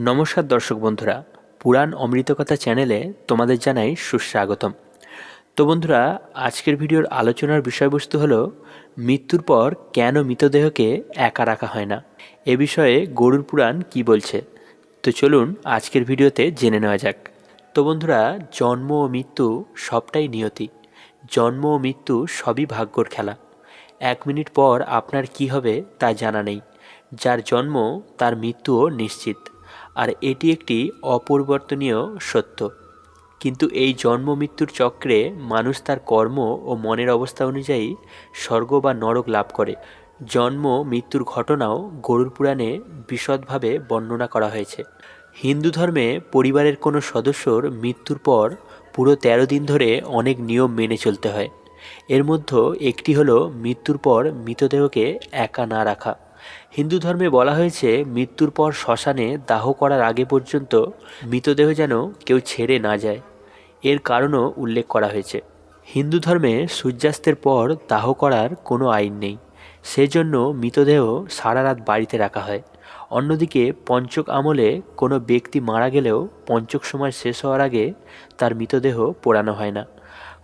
নমস্কার দর্শক বন্ধুরা, পুরাণ অমৃতকথা চ্যানেলে তোমাদের জানাই সুস্বাগতম। তো বন্ধুরা, আজকের ভিডিওর আলোচনার বিষয়বস্তু হলো, মৃত্যুর পর কেন মৃতদেহকে একা রাখা হয় না? এ বিষয়ে গরুর পুরাণ কি বলছে? তো চলুন আজকের ভিডিওতে জেনে নেওয়া যাক। তো বন্ধুরা, জন্ম ও মৃত্যু সবটাই নিয়তি। জন্ম ও মৃত্যু সবই ভাগ্যর খেলা। এক মিনিট পর আপনার কি হবে তা জানা নেই। যার জন্ম, তার মৃত্যুও নিশ্চিত। আর এটি একটি অপরিবর্তনীয় সত্য। কিন্তু এই জন্ম মৃত্যুর চক্রে মানুষ তার কর্ম ও মনের অবস্থা অনুযায়ী স্বর্গ বা নরক লাভ করে। জন্ম, মৃত্যুর ঘটনাও গরুর পুরাণে বিশদভাবে বর্ণনা করা হয়েছে। হিন্দু ধর্মে পরিবারের কোনো সদস্যর মৃত্যুর পর পুরো তেরো দিন ধরে অনেক নিয়ম মেনে চলতে হয়। এর মধ্যে একটি হলো মৃত্যুর পর মৃতদেহকে একা না রাখা। হিন্দু ধর্মে বলা হয়েছে, মৃত্যুর পর শ্মশানে দাহ করার আগে পর্যন্ত মৃতদেহ যেন কেউ ছেড়ে না যায়। এর কারণও উল্লেখ করা হয়েছে। হিন্দু ধর্মে সূর্যাস্তের পর দাহ করার কোনো আইন নেই। সেজন্য মৃতদেহ সারা রাত বাড়িতে রাখা হয়। অন্যদিকে পঞ্চক আমলে কোনো ব্যক্তি মারা গেলেও পঞ্চক সময় শেষ হওয়ার আগে তার মৃতদেহ পোড়ানো হয় না।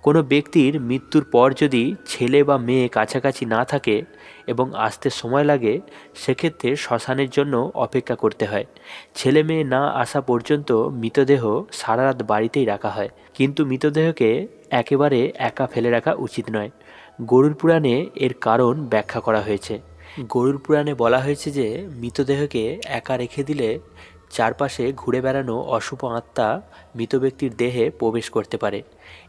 কোনো ব্যক্তির মৃত্যুর পর যদি ছেলে বা মেয়ে কাছাকাছি না থাকে এবং আসতে সময় লাগে, সেক্ষেত্রে শ্মশানের জন্য অপেক্ষা করতে হয়। ছেলে মেয়ে না আসা পর্যন্ত মৃতদেহ সারা রাত বাড়িতেই রাখা হয়। কিন্তু মৃতদেহকে একেবারে একা ফেলে রাখা উচিত নয়। গরুর পুরাণে এর কারণ ব্যাখ্যা করা হয়েছে। গরুর পুরাণে বলা হয়েছে যে, মৃতদেহকে একা রেখে দিলে চারপাশে ঘুরে বেড়ানো অশুভ আত্মা মৃত ব্যক্তির দেহে প্রবেশ করতে পারে।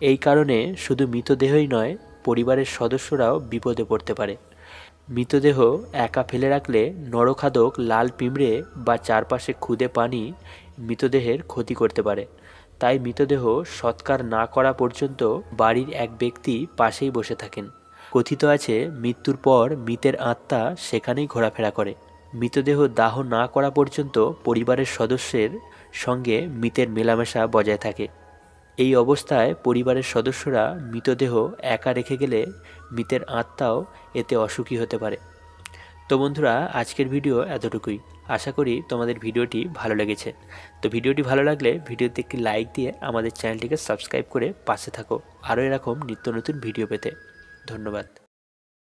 এই কারণে শুধু মৃতদেহই নয়, পরিবারের সদস্যরাও বিপদে পড়তে পারে। মৃতদেহ একা ফেলে রাখলে নরখাদক লাল পিঁমড়ে বা চারপাশে খুদে পানি মৃতদেহের ক্ষতি করতে পারে। তাই মৃতদেহ সৎকার না করা পর্যন্ত বাড়ির এক ব্যক্তি পাশেই বসে থাকেন। কথিত আছে, মৃত্যুর পর মৃতের আত্মা সেখানেই ঘোরাফেরা করে। মৃতদেহ দাহ না করা পর্যন্ত পরিবারের সদস্যের সঙ্গে মৃতের মেলামেশা বজায় থাকে। এই অবস্থায় পরিবারের সদস্যরা মৃতদেহ একা রেখে গেলে মৃতের আত্মাও এতে অসুখী হতে পারে। তো বন্ধুরা, আজকের ভিডিও এতটুকুই। আশা করি তোমাদের ভিডিওটি ভালো লেগেছে। তো ভিডিওটি ভালো লাগলে ভিডিওতে একটি লাইক দিয়ে আমাদের চ্যানেলটিকে সাবস্ক্রাইব করে পাশে থাকো। আরও এরকম নিত্য নতুন ভিডিও পেতে। ধন্যবাদ।